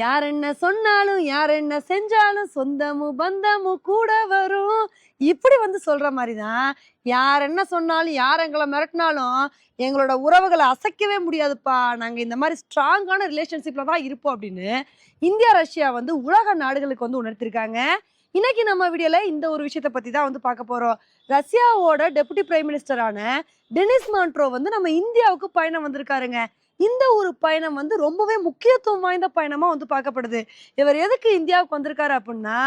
யார் என்ன சொன்னாலும் யார் என்ன செஞ்சாலும் சொந்தமும் பந்தமும் கூட வரும். இப்படி வந்து சொல்ற மாதிரி தான் யார் என்ன சொன்னாலும் யார் எங்களை மிரட்டினாலும் எங்களோட உறவுகளை அசைக்கவே முடியாதுப்பா. நாங்கள் இந்த மாதிரி ஸ்ட்ராங்கான ரிலேஷன்ஷிப்பில் தான் இருப்போம் அப்படின்னு இந்தியா ரஷ்யா வந்து உலக நாடுகளுக்கு வந்து உணர்த்திருக்காங்க. இன்னைக்கு நம்ம வீடியோல இந்த ஒரு விஷயத்தை பத்தி தான் வந்து பார்க்க போறோம். ரஷ்யாவோட டெபுட்டி பிரைம் மினிஸ்டரான டெனிஸ் மான்ட்ரோ வந்து நம்ம இந்தியாவுக்கு பயணம் வந்திருக்காருங்க. இந்த ஒரு பயணம் வந்து ரொம்பவே முக்கியத்துவம் வாய்ந்த பயணமா வந்து பார்க்கப்படுது. இவர் எதுக்கு இந்தியாவுக்கு வந்திருக்காரு அப்படின்னா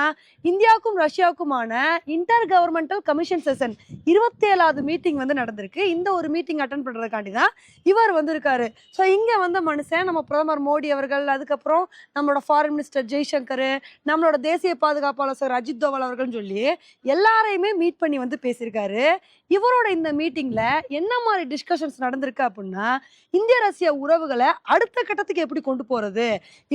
இந்தியாவுக்கும் ரஷ்யாவுக்குமான இன்டர் கவர்மெண்டல் கமிஷன் செஷன் இருபத்தி ஏழாவது மீட்டிங் வந்து நடந்திருக்கு. இந்த ஒரு மீட்டிங் அட்டன் பண்றதுக்காண்டி தான் இவர் வந்திருக்காரு. ஸோ இங்க வந்த மனுஷன் நம்ம பிரதமர் மோடி அவர்கள் அதுக்கப்புறம் நம்மளோட ஃபாரின் மினிஸ்டர் ஜெய்சங்கர் நம்மளோட தேசிய பாதுகாப்பு ஆலோசகர் அஜித் தோவல் அவர்கள்னு சொல்லி எல்லாரையுமே மீட் பண்ணி வந்து பேசியிருக்காரு. இவரோட இந்த மீட்டிங்ல என்ன மாதிரி டிஸ்கஷன்ஸ் நடந்திருக்கு அப்படின்னா இந்திய ரஷ்ய உறவுகளை அடுத்த கட்டத்துக்கு எப்படி கொண்டு போறது?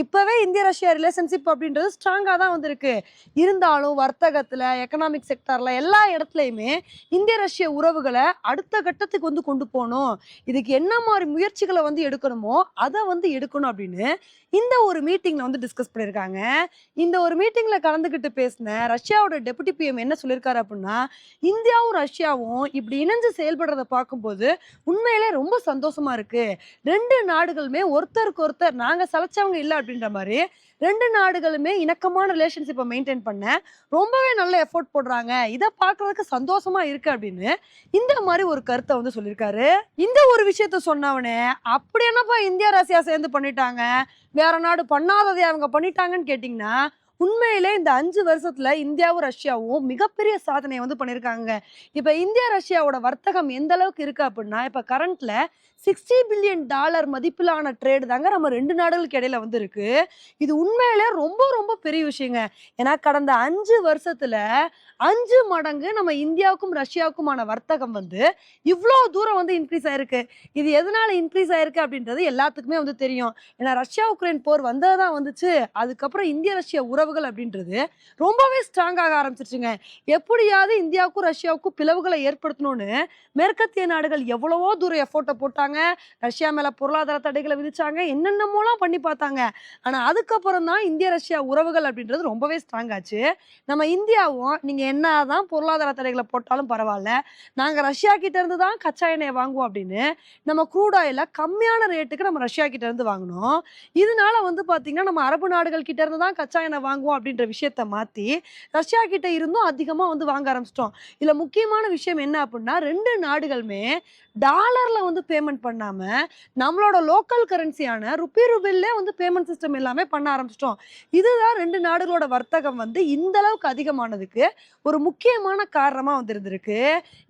இப்பவே இந்திய ரஷ்யா ரிலேஷன்ஷிப் அப்படின்றது ஸ்ட்ராங்காக தான் வந்திருக்கு. இருந்தாலும் வர்த்தகத்துல எக்கனாமிக் செக்டார்ல எல்லா இடத்துலையுமே இந்திய ரஷ்ய உறவுகளை அடுத்த கட்டத்துக்கு வந்து கொண்டு போகணும். இதுக்கு என்ன மாதிரி முயற்சிகளை வந்து எடுக்கணுமோ அதை வந்து எடுக்கணும் அப்படின்னு இந்த ஒரு மீட்டிங்ல வந்து டிஸ்கஸ் பண்ணியிருக்காங்க. இந்த ஒரு மீட்டிங்ல கலந்துக்கிட்டு பேசின ரஷ்யாவோட டெபுட்டி பிஎம் என்ன சொல்லியிருக்காரு அப்படின்னா இந்தியாவும் ரஷ்யாவும் இப்படி இணைஞ்சு செயல்படுறத பார்க்கும்போது உண்மையிலே ரொம்ப சந்தோஷமா இருக்கு. ரெண்டு நாடுகளுமே ஒருத்தருக்கு ஒருத்தர் நாங்கள் சலைச்சவங்க இல்லை அப்படின்ற மாதிரி ரெண்டு நாடுகளுமே இணக்கமான ரிலேஷன்ஷிப்பை மெயின்டைன் பண்ண ரொம்பவே நல்ல எஃபோர்ட் போடுறாங்க. இதை பார்க்கறதுக்கு சந்தோஷமா இருக்கு அப்படின்னு இந்த மாதிரி ஒரு கருத்தை வந்து சொல்லியிருக்காரு. இந்த ஒரு விஷயத்த சொன்னவனே அப்படி என்னப்பா இந்தியா ரஷ்யா சேர்ந்து பண்ணிட்டாங்க? வேற நாடு பண்ணாததை அவங்க பண்ணிட்டாங்கன்னு கேட்டிங்கன்னா உண்மையிலே இந்த அஞ்சு வருஷத்துல இந்தியாவும் ரஷ்யாவும் மிகப்பெரிய சாதனையை வந்து பண்ணியிருக்காங்க. இப்போ இந்தியா ரஷ்யாவோட வர்த்தகம் எந்த அளவுக்கு இருக்கு அப்படின்னா இப்போ கரண்ட்ல சிக்ஸ்டி பில்லியன் டாலர் மதிப்பிலான ட்ரேடு தாங்க நம்ம ரெண்டு நாடுகளுக்கு இடையில வந்து இருக்கு இது உண்மையிலே ரொம்ப ரொம்ப பெரிய விஷயங்க. ஏன்னா கடந்த அஞ்சு வருஷத்துல அஞ்சு மடங்கு நம்ம இந்தியாவுக்கும் ரஷ்யாவுக்குமான வர்த்தகம் வந்து இவ்வளோ தூரம் வந்து இன்க்ரீஸ் ஆயிருக்கு. இது எதனால இன்க்ரீஸ் ஆயிருக்கு அப்படின்றது எல்லாத்துக்குமே வந்து தெரியும். ஏன்னா ரஷ்யா உக்ரைன் போர் வந்ததுதான் வந்துச்சு. அதுக்கப்புறம் இந்திய ரஷ்யா உறவுகள் அப்படின்றது ரொம்பவே ஸ்ட்ராங்காக ஆரம்பிச்சிருச்சுங்க. எப்படியாவது இந்தியாவுக்கும் ரஷ்யாவுக்கும் பிளவுகளை ஏற்படுத்தணும்னு மேற்கத்திய நாடுகள் எவ்வளவோ தூரம் எஃபோர்ட்டை போட்டாங்க. ரஷ்யா மேலே பொருளாதார தடைகளை விதிச்சாங்க என்னென்னமோலாம் பண்ணி பார்த்தாங்க. ஆனால் அதுக்கப்புறம் தான் இந்திய ரஷ்யா உறவுகள் அப்படின்றது ரொம்பவே ஸ்ட்ராங் ஆச்சு. நம்ம இந்தியாவும் நீங்கள் என்ன தான் பொருளாதார தடைகளை போட்டாலும் பரவாயில்ல நாங்கள் ரஷ்யா கிட்ட இருந்து தான் கச்சா எண்ணெயை வாங்குவோம் அப்படின்னு நம்ம க்ரூட் ஆயில கம்மியான ரேட்டுக்கு நம்ம ரஷ்யா கிட்ட இருந்து வாங்கினோம். இதனால வந்து பார்த்தீங்கன்னா நம்ம அரபு நாடுகள் கிட்ட இருந்து தான் கச்சா எண்ணெய் வாங்குவோம் அப்படின்ற விஷயத்த மாற்றி ரஷ்யா கிட்ட இருந்தும் அதிகமாக வந்து வாங்க ஆரம்பிச்சிட்டோம். இதில் முக்கியமான விஷயம் என்ன அப்படின்னா ரெண்டு நாடுகளுமே டாலரில் வந்து பேமெண்ட் பண்ணாம நம்மளோட லோக்கல் கரன்சியான ருப்பி ருபில்லே வந்து பேமெண்ட் சிஸ்டம் எல்லாமே பண்ண ஆரம்பிச்சிட்டோம். இதுதான் ரெண்டு நாடுகளோட வர்த்தகம் வந்து இந்த அளவுக்கு அதிகமானதுக்கு ஒரு முக்கியமான காரணமாக வந்திருந்திருக்கு.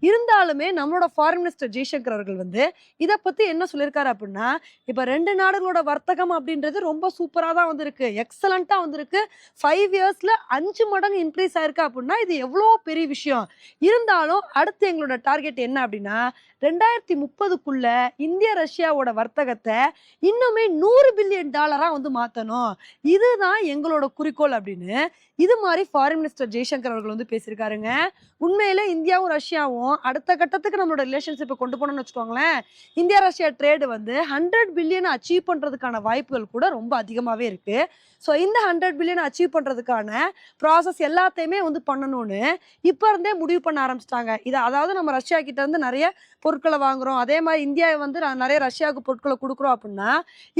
இருந்தாலுமே நம்மளோட ஃபாரின் மினிஸ்டர் ஜெய்சங்கர் அவர்கள் வந்து இதை பற்றி என்ன சொல்லியிருக்காரு அப்படின்னா இப்போ ரெண்டு நாடுகளோட வர்த்தகம் அப்படின்றது ரொம்ப சூப்பராக தான் வந்திருக்கு. எக்ஸலண்ட்டாக வந்திருக்கு. ஃபைவ் இயர்ஸில் அஞ்சு மடங்கு இன்க்ரீஸ் ஆயிருக்கு அப்படின்னா இது எவ்வளோ பெரிய விஷயம்? இருந்தாலும் அடுத்து எங்களோட டார்கெட் என்ன அப்படின்னா ரெண்டாயிரத்தி முப்பதுக்குள்ள இந்திய ரஷ்யாவோட வர்த்தகத்தை இன்னுமே நூறு பில்லியன் டாலராக வந்து மாற்றணும் இதுதான் எங்களோட குறிக்கோள் அப்படின்னு இது மாதிரி ஃபாரின் மினிஸ்டர் ஜெய்சங்கர் அவர்கள் வந்து பேசியிருக்காருங்க. உண்மையில இந்தியாவும் ரஷ்யாவும் அடுத்த கட்டத்துக்கு நம்மளோட ரிலேஷன்ஷிப்பை கொண்டு போனோம்னு வச்சுக்கோங்களேன். இந்தியா ரஷ்யா ட்ரேடு வந்து ஹண்ட்ரட் பில்லியன் அச்சீவ் பண்றதுக்கான வாய்ப்புகள் கூட ரொம்ப அதிகமாகவே இருக்கு. ஸோ இந்த ஹண்ட்ரட் பில்லியன் அச்சீவ் பண்றதுக்கான ப்ராசஸ் எல்லாத்தையுமே வந்து பண்ணணும்னு இப்போ இருந்தே முடிவு பண்ண ஆரம்பிச்சிட்டாங்க. இது அதாவது நம்ம ரஷ்யா கிட்ட இருந்து நிறைய பொருட்களை வாங்குறோம். அதே மாதிரி இந்தியா வந்து நான் நிறைய ரஷ்யாவுக்கு பொருட்களை கொடுக்குறோம் அப்படின்னா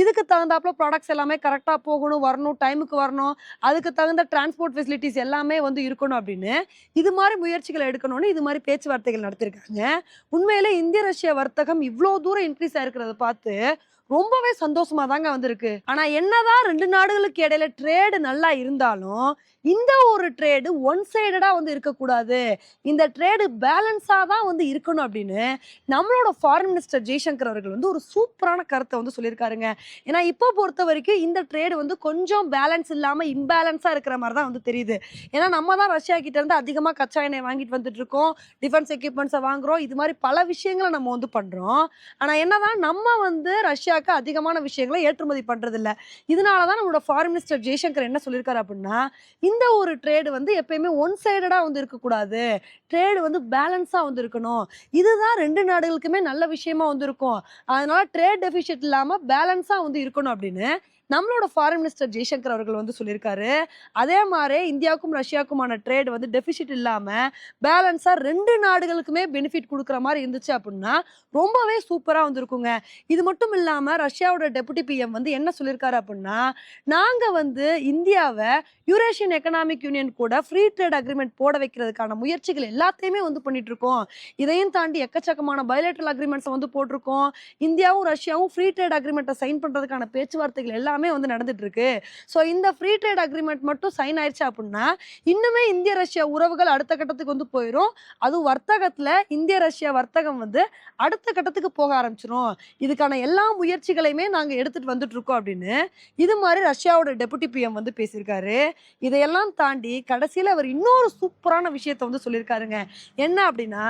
இதுக்கு தகுந்தாப்புல ப்ராடக்ட்ஸ் எல்லாமே கரெக்டாக போகணும் வரணும் டைமுக்கு வரணும். அதுக்கு தகுந்த டிரான்ஸ்போர்ட் ஃபெசிலிட்டிஸ் எல்லாமே வந்து இருக்கணும் அப்படின்னு இது மாதிரி முயற்சிகளை எடுக்கணும்னு இது மாதிரி பேச்சுவார்த்தைகள் நடத்திருக்காங்க. உண்மையிலே இந்திய ரஷ்ய வர்த்தகம் இவ்வளோ தூரம் இன்க்ரீஸ் ஆயிருக்கிறத பார்த்து ரொம்பவே சந்தோஷமா தாங்க வந்திருக்கு. ஆனா என்னதான் ரெண்டு நாடுகளுக்கு இடையில ட்ரேடு நல்லா இருந்தாலும் இந்த ஒரு ட்ரேடு ஒன் சைடடா வந்து இருக்கக்கூடாது. இந்த ட்ரேடு பேலன்ஸா தான் வந்து இருக்கணும் அப்படின்னு நம்மளோட ஃபாரின் மினிஸ்டர் ஜெய்சங்கர் அவர்கள் வந்து ஒரு சூப்பரான கருத்தை வந்து சொல்லியிருக்காருங்க. ஏன்னா இப்போ பொறுத்த வரைக்கும் இந்த ட்ரேடு வந்து கொஞ்சம் பேலன்ஸ் இல்லாம இம்பேலன்ஸா இருக்கிற மாதிரி தான் வந்து தெரியுது. ஏன்னா நம்ம தான் ரஷ்யா கிட்ட இருந்து அதிகமா கச்சா எண்ணெய் வாங்கிட்டு வந்துட்டு இருக்கோம். டிஃபென்ஸ் எக்யூப்மெண்ட்ஸை வாங்குறோம். இது மாதிரி பல விஷயங்களை நம்ம வந்து பண்றோம். ஆனா என்னதான் நம்ம வந்து ரஷ்யா இந்தியாவுக்கு அதிகமான விஷயங்களை ஏற்றுமதி பண்ணுறதில்ல இதனால தான் நம்மளோட ஃபாரின் மினிஸ்டர் ஜெய்சங்கர் என்ன சொல்லியிருக்காரு அப்படின்னா இந்த ஒரு ட்ரேடு வந்து எப்பயுமே ஒன் சைடடாக வந்து இருக்கக்கூடாது. ட்ரேடு வந்து பேலன்ஸாக வந்து இருக்கணும். இதுதான் ரெண்டு நாடுகளுக்குமே நல்ல விஷயமா வந்து இருக்கும். அதனால ட்ரேட் டெபிஷிட் இல்லாமல் பேலன்ஸாக வந்து இருக்கணும் அப்படின்னு நம்மளோட ஃபாரின் மினிஸ்டர் ஜெய்சங்கர் அவர்கள் வந்து சொல்லியிருக்காரு அதே மாதிரி இந்தியாவுக்கும் ரஷ்யாவுக்குமான ட்ரேட் வந்து டெபிசிட் இல்லாமல் பேலன்ஸாக ரெண்டு நாடுகளுக்குமே பெனிஃபிட் கொடுக்குற மாதிரி இருந்துச்சு அப்படின்னா ரொம்பவே சூப்பராக வந்திருக்குங்க. இது மட்டும் இல்லாமல் ரஷ்யாவோட டெபுட்டி பிஎம் வந்து என்ன சொல்லியிருக்காரு அப்படின்னா நாங்கள் வந்து இந்தியாவை யூரேஷியன் எக்கனாமிக் யூனியன் கூட ஃப்ரீ ட்ரேட் அக்ரிமெண்ட் போட வைக்கிறதுக்கான முயற்சிகள் எல்லாத்தையுமே வந்து பண்ணிட்டு இருக்கோம் இதையும் தாண்டி எக்கச்சக்கமான பயோலேட்ரல் அக்ரிமெண்ட்ஸை வந்து போட்டிருக்கோம். இந்தியாவும் ரஷ்யாவும் ஃப்ரீ ட்ரேட் அக்ரிமெண்ட்டை சைன் பண்ணுறதுக்கான பேச்சுவார்த்தைகள் எல்லாமே வந்து நடந்துட்டு இருக்கு ஸோ இந்த ஃப்ரீ ட்ரேட் அக்ரிமெண்ட் மட்டும் சைன் ஆயிடுச்சு அப்படின்னா இன்னுமே இந்திய ரஷ்யா உறவுகள் அடுத்த கட்டத்துக்கு வந்து போயிடும் அதுவும் வர்த்தகத்தில் இந்திய ரஷ்யா வர்த்தகம் வந்து அடுத்த கட்டத்துக்கு போக ஆரம்பிச்சிடும் இதுக்கான எல்லா முயற்சிகளையுமே நாங்கள் எடுத்துட்டு வந்துட்டு இருக்கோம் அப்படின்னு இது மாதிரி ரஷ்யாவோட டெபுட்டி பிஎம் வந்து பேசியிருக்காரு. இதையெல்லாம் தாண்டி கடைசியில் அவர் இன்னொரு சூப்பரான விஷயத்த வந்து சொல்லியிருக்காருங்க. என்ன அப்படின்னா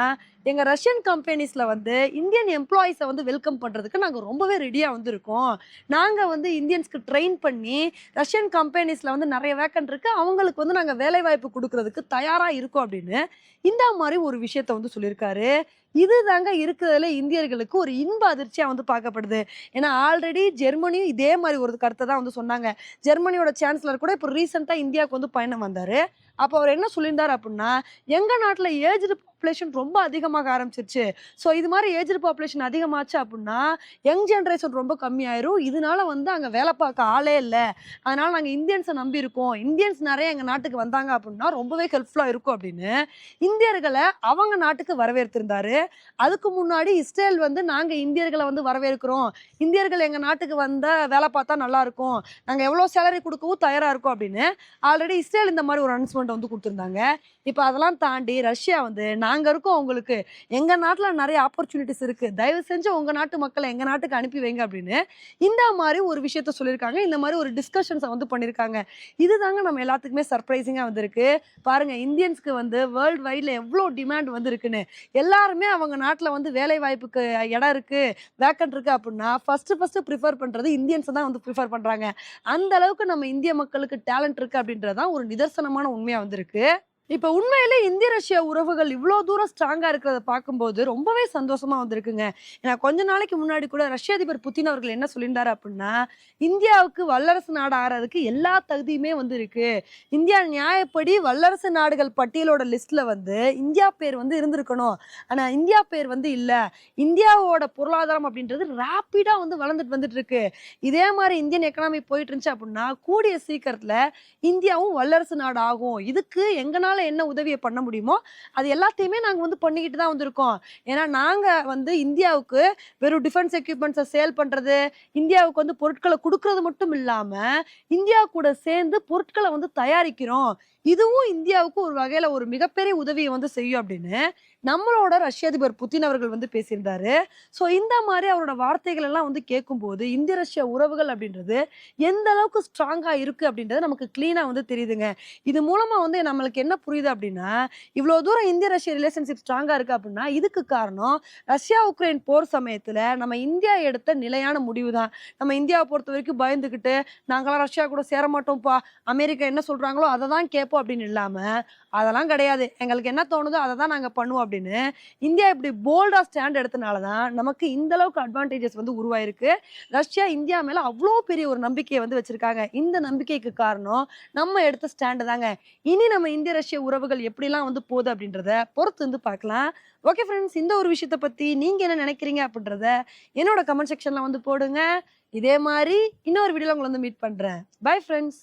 எங்க ரஷ்யன் கம்பெனிஸ்ல வந்து இந்தியன் எம்ப்ளாயிஸை வந்து வெல்கம் பண்றதுக்கு நாங்க ரொம்பவே ரெடியா வந்து இருக்கோம் நாங்க வந்து இந்தியன்ஸ்க்கு ட்ரெயின் பண்ணி ரஷ்யன் கம்பெனிஸ்ல வந்து நிறைய வேக்கன் இருக்கு. அவங்களுக்கு வந்து நாங்க வேலை வாய்ப்பு கொடுக்கறதுக்கு தயாரா இருக்கோம் அப்படின்னு இந்த மாதிரி ஒரு விஷயத்த வந்து சொல்லியிருக்காரு. இது தாங்க இருக்கிறதுல இந்தியர்களுக்கு ஒரு இன்ப அதிர்ச்சியாக வந்து பார்க்கப்படுது. ஏன்னா ஆல்ரெடி ஜெர்மனியும் இதே மாதிரி ஒரு கருத்தை தான் வந்து சொன்னாங்க. ஜெர்மனியோட சான்சலர் கூட இப்போ ரீசெண்டாக இந்தியாவுக்கு வந்து பயணம் வந்தார். அப்போ அவர் என்ன சொல்லியிருந்தார் அப்படின்னா எங்கள் நாட்டில் ஏஜ்டு பாப்புலேஷன் ரொம்ப அதிகமாக ஆரம்பிச்சிருச்சு. ஸோ இது மாதிரி ஏஜ்டு பாப்புலேஷன் அதிகமாச்சு அப்படின்னா யங் ஜென்ரேஷன் ரொம்ப கம்மியாயிரும். இதனால வந்து அங்கே வேலை பார்க்க ஆளே இல்லை. அதனால நாங்கள் இந்தியன்ஸை நம்பி இருக்கோம் இந்தியன்ஸ் நிறைய எங்கள் நாட்டுக்கு வந்தாங்க அப்படின்னா ரொம்பவே ஹெல்ப்ஃபுல்லாக இருக்கும் அப்படின்னு இந்தியர்களை அவங்க நாட்டுக்கு வரவேற்றிருந்தாரு. அதுக்கு முன்னாடி இஸ்ரேல் வந்து நாங்கள் இந்தியர்களை வந்து வரவேற்கிறோம். இந்தியர்கள் எங்கள் நாட்டுக்கு வந்த வேலை பார்த்தா நல்லா இருக்கும். நாங்கள் எவ்வளோ சேலரி கொடுக்கவும் தயாராக இருக்கோம் அப்படின்னு ஆல்ரெடி இஸ்ரேல் இந்த மாதிரி ஒரு அனௌன்ஸ்மெண்ட் வந்து கொடுத்துருந்தாங்க. இப்போ அதெல்லாம் தாண்டி ரஷ்யா வந்து நாங்கள் இருக்கோம் உங்களுக்கு. எங்கள் நாட்டில் நிறைய ஆப்பர்ச்சுனிட்டிஸ் இருக்குது தயவு செஞ்சு உங்கள் நாட்டு மக்களை எங்கள் நாட்டுக்கு அனுப்பி வைங்க அப்படின்னு இந்த மாதிரி ஒரு விஷயத்த சொல்லியிருக்காங்க. இந்த மாதிரி ஒரு டிஸ்கஷன்ஸை வந்து பண்ணியிருக்காங்க. இதுதாங்க நம்ம எல்லாத்துக்குமே சர்ப்ரைசிங்காக வந்திருக்கு. பாருங்கள் இந்தியன்ஸ்க்கு வந்து வேர்ல்டு வைடில் எவ்வளோ டிமாண்ட் வந்து இருக்குன்னு எல்லாருமே அவங்க நாட்டில் வந்து வேலை வாய்ப்புக்கு இடம் இருக்குது வேக்கன்ட் இருக்குது அப்படின்னா ஃபஸ்ட்டு ஃபஸ்ட்டு ப்ரிஃபர் பண்ணுறது இந்தியன்ஸை தான் வந்து ப்ரிஃபர் பண்ணுறாங்க அந்த அளவுக்கு நம்ம இந்திய மக்களுக்கு டேலண்ட் இருக்குது அப்படின்றது தான் ஒரு நிதர்சனமான உண்மையாக வந்திருக்கு. இப்போ உண்மையிலே இந்திய ரஷ்யா உறவுகள் இவ்வளோ தூரம் ஸ்ட்ராங்காக இருக்கிறத பார்க்கும்போது ரொம்பவே சந்தோஷமா வந்திருக்குங்க. ஏன்னா கொஞ்ச நாளைக்கு முன்னாடி கூட ரஷ்ய அதிபர் புத்தின் அவர்கள் என்ன சொல்லியிருந்தாரு அப்படின்னா இந்தியாவுக்கு வல்லரசு நாடு ஆகிறதுக்கு எல்லா தகுதியுமே வந்து இருக்கு இந்தியா நியாயப்படி வல்லரசு நாடுகள் பட்டியலோட லிஸ்ட்ல வந்து இந்தியா பேர் வந்து இருந்திருக்கணும். ஆனா இந்தியா பேர் வந்து இல்ல. இந்தியாவோட பொருளாதாரம் அப்படின்றது ரேப்பிடா வந்து வளர்ந்துட்டு வந்துட்டு இருக்கு இதே மாதிரி இந்தியன் எக்கனாமி போயிட்டு இருந்துச்சு அப்படின்னா கூடிய சீக்கிரத்துல இந்தியாவும் வல்லரசு நாடு ஆகும். இதுக்கு எங்கனால என்ன உதவியை பண்ண முடியுமோ அது எல்லாத்தையுமே நாங்க வந்து பண்ணிக்கிட்டு தான் வந்திருக்கோம். ஏன்னா நாங்க வந்து இந்தியாவுக்கு வெறும் டிஃபென்ஸ் எக்யூப்மெண்ட்ஸை சேல் பண்றது இந்தியாவுக்கு வந்து பொருட்களை கொடுக்கறது மட்டும் இல்லாம இந்தியா கூட சேர்ந்து பொருட்களை வந்து தயாரிக்கிறோம். இதுவும் இந்தியாவுக்கு ஒரு வகையில ஒரு மிகப்பெரிய உதவியை வந்து செய்யும் அப்படின்னு நம்மளோட ரஷ்ய அதிபர் புத்தின் அவர்கள் வந்து பேசியிருந்தாரு. ஸோ இந்த மாதிரி அவரோட வார்த்தைகள் எல்லாம் வந்து கேட்கும்போது இந்திய ரஷ்ய உறவுகள் அப்படின்றது எந்த அளவுக்கு ஸ்ட்ராங்கா இருக்கு அப்படின்றது நமக்கு கிளீனா வந்து தெரியுதுங்க. இது மூலமா வந்து நம்மளுக்கு என்ன புரியுது அப்படின்னா இவ்வளோ தூரம் இந்திய ரஷ்ய ரிலேஷன்ஷிப் ஸ்ட்ராங்கா இருக்கு அப்படின்னா இதுக்கு காரணம் ரஷ்யா உக்ரைன் போர் சமயத்துல நம்ம இந்தியா எடுத்த நிலையான முடிவு தான் நம்ம இந்தியாவை பொறுத்த வரைக்கும் பயந்துக்கிட்டு நாங்களாம் ரஷ்யா கூட சேர மாட்டோம்ப்பா அமெரிக்கா என்ன சொல்றாங்களோ அதை தான் கேட்போம் அப்படின்னு இல்லாம அதெல்லாம் கிடையாது. எங்களுக்கு என்ன தோணுதோ அதை தான் நாங்கள் பண்ணுவோம் அப்படின்னு இந்தியா இப்படி போல்டா ஸ்டாண்ட் எடுத்தனால தான் நமக்கு இந்த அளவுக்கு அட்வான்டேஜஸ் வந்து உருவாயிருக்கு. ரஷ்யா இந்தியா மேல அவ்வளோ பெரிய ஒரு நம்பிக்கையை வந்து வச்சிருக்காங்க. இந்த நம்பிக்கைக்கு காரணம் நம்ம எடுத்த ஸ்டாண்டு தாங்க. இனி நம்ம இந்திய ரஷ்ய உறவுகள் எப்படிலாம் வந்து போகுது அப்படின்றத பொறுத்து வந்து பார்க்கலாம். ஓகே ஃப்ரெண்ட்ஸ் இந்த ஒரு விஷயத்தை பற்றி நீங்கள் என்ன நினைக்கிறீங்க அப்படின்றத என்னோட கமெண்ட் செக்ஷனில் வந்து போடுங்க. இதே மாதிரி இன்னொரு வீடியோவில் உங்களை வந்து மீட் பண்ணுறேன் பை ஃப்ரெண்ட்ஸ்